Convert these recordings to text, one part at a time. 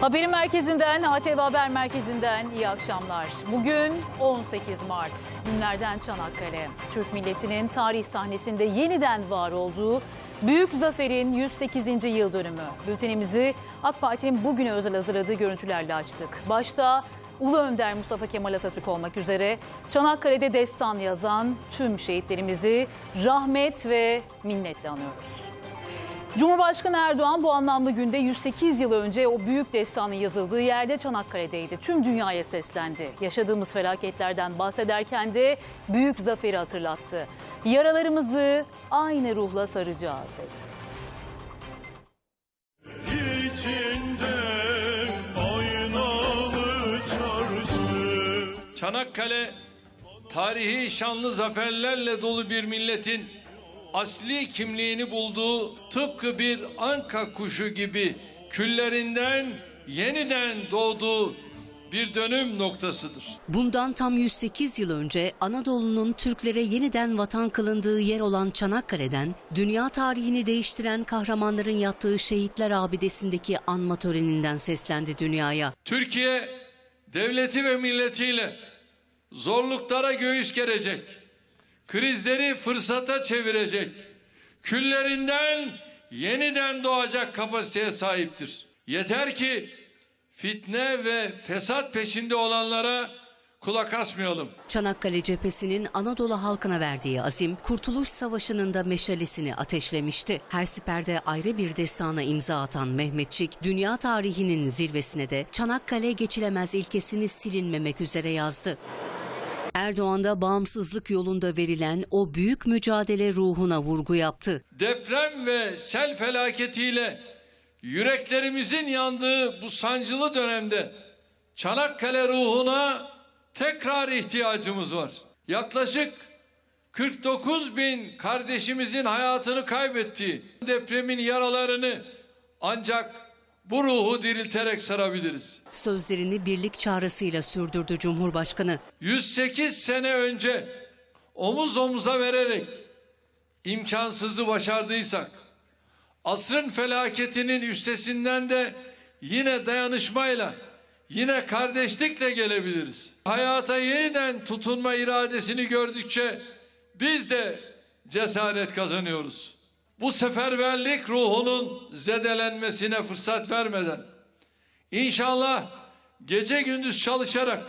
Haberin merkezinden, ATV Haber Merkezi'nden iyi akşamlar. Bugün 18 Mart, günlerden Çanakkale. Türk milletinin tarih sahnesinde yeniden var olduğu Büyük Zafer'in 108. yıl dönümü. Bültenimizi AK Parti'nin bugüne özel hazırladığı görüntülerle açtık. Başta Ulu Önder Mustafa Kemal Atatürk olmak üzere Çanakkale'de destan yazan tüm şehitlerimizi rahmet ve minnetle anıyoruz. Cumhurbaşkanı Erdoğan bu anlamda günde 108 yıl önce o büyük destanın yazıldığı yerde Çanakkale'deydi. Tüm dünyaya seslendi. Yaşadığımız felaketlerden bahsederken de büyük zaferi hatırlattı. Yaralarımızı aynı ruhla saracağız dedi. içinde. Çanakkale tarihi şanlı zaferlerle dolu bir milletin asli kimliğini bulduğu tıpkı bir anka kuşu gibi küllerinden yeniden doğduğu bir dönüm noktasıdır. Bundan tam 108 yıl önce Anadolu'nun Türklere yeniden vatan kılındığı yer olan Çanakkale'den dünya tarihini değiştiren kahramanların yattığı şehitler abidesindeki anma töreninden seslendi dünyaya. Türkiye devleti ve milletiyle zorluklara göğüs gerecek, krizleri fırsata çevirecek, küllerinden yeniden doğacak kapasiteye sahiptir. Yeter ki fitne ve fesat peşinde olanlara kulak asmayalım. Çanakkale cephesinin Anadolu halkına verdiği azim, Kurtuluş Savaşı'nın da meşalesini ateşlemişti. Her siperde ayrı bir destana imza atan Mehmetçik, dünya tarihinin zirvesine de Çanakkale geçilemez ilkesini silinmemek üzere yazdı. Erdoğan da bağımsızlık yolunda verilen o büyük mücadele ruhuna vurgu yaptı. Deprem ve sel felaketiyle yüreklerimizin yandığı bu sancılı dönemde Çanakkale ruhuna tekrar ihtiyacımız var. Yaklaşık 49 bin kardeşimizin hayatını kaybettiği depremin yaralarını ancak bu ruhu dirilterek sarabiliriz. Sözlerini birlik çağrısıyla sürdürdü Cumhurbaşkanı. 108 sene önce omuz omuza vererek imkansızı başardıysak asrın felaketinin üstesinden de yine dayanışmayla yine kardeşlikle gelebiliriz. Hayata yeniden tutunma iradesini gördükçe biz de cesaret kazanıyoruz. Bu seferberlik ruhunun zedelenmesine fırsat vermeden inşallah gece gündüz çalışarak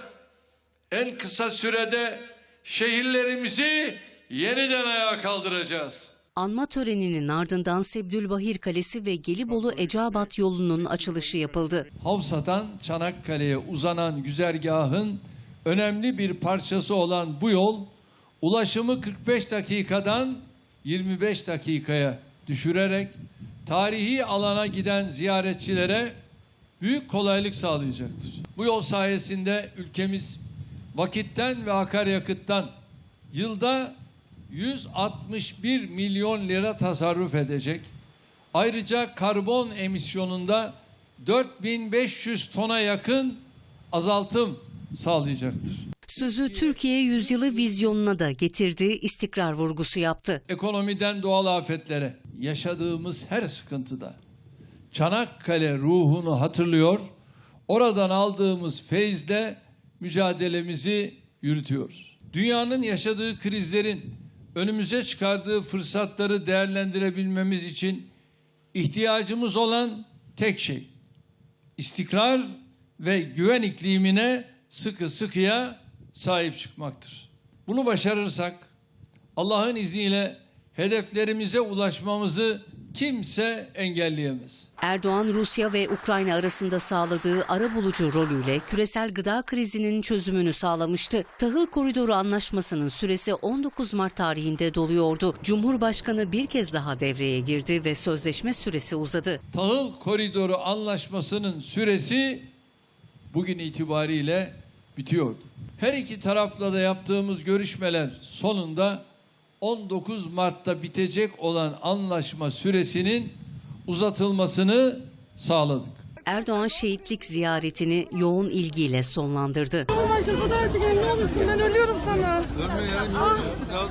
en kısa sürede şehirlerimizi yeniden ayağa kaldıracağız. Anma töreninin ardından Sebdülbahir Kalesi ve Gelibolu Eceabat yolunun açılışı yapıldı. Havsa'dan Çanakkale'ye uzanan güzergahın önemli bir parçası olan bu yol ulaşımı 45 dakikadan 25 dakikaya düşürerek tarihi alana giden ziyaretçilere büyük kolaylık sağlayacaktır. Bu yol sayesinde ülkemiz vakitten ve akaryakıttan yılda 161 milyon lira tasarruf edecek. Ayrıca karbon emisyonunda 4500 tona yakın azaltım sağlayacaktır. Sözü Türkiye yüzyılı vizyonuna da getirdiği istikrar vurgusu yaptı. Ekonomiden doğal afetlere yaşadığımız her sıkıntıda Çanakkale ruhunu hatırlıyor, oradan aldığımız feyzle mücadelemizi yürütüyoruz. Dünyanın yaşadığı krizlerin önümüze çıkardığı fırsatları değerlendirebilmemiz için ihtiyacımız olan tek şey istikrar ve güven iklimine sıkı sıkıya sahip çıkmaktır. Bunu başarırsak Allah'ın izniyle hedeflerimize ulaşmamızı kimse engelleyemez. Erdoğan, Rusya ve Ukrayna arasında sağladığı arabulucu rolüyle küresel gıda krizinin çözümünü sağlamıştı. Tahıl Koridoru Anlaşması'nın süresi 19 Mart tarihinde doluyordu. Cumhurbaşkanı bir kez daha devreye girdi ve sözleşme süresi uzadı. Tahıl Koridoru Anlaşması'nın süresi bugün itibariyle bitiyordu. Her iki tarafla da yaptığımız görüşmeler sonunda 19 Mart'ta bitecek olan anlaşma süresinin uzatılmasını sağladık. Erdoğan şehitlik ziyaretini yoğun ilgiyle sonlandırdı. Ne olursun ben ölüyorum sana. Ölme ya.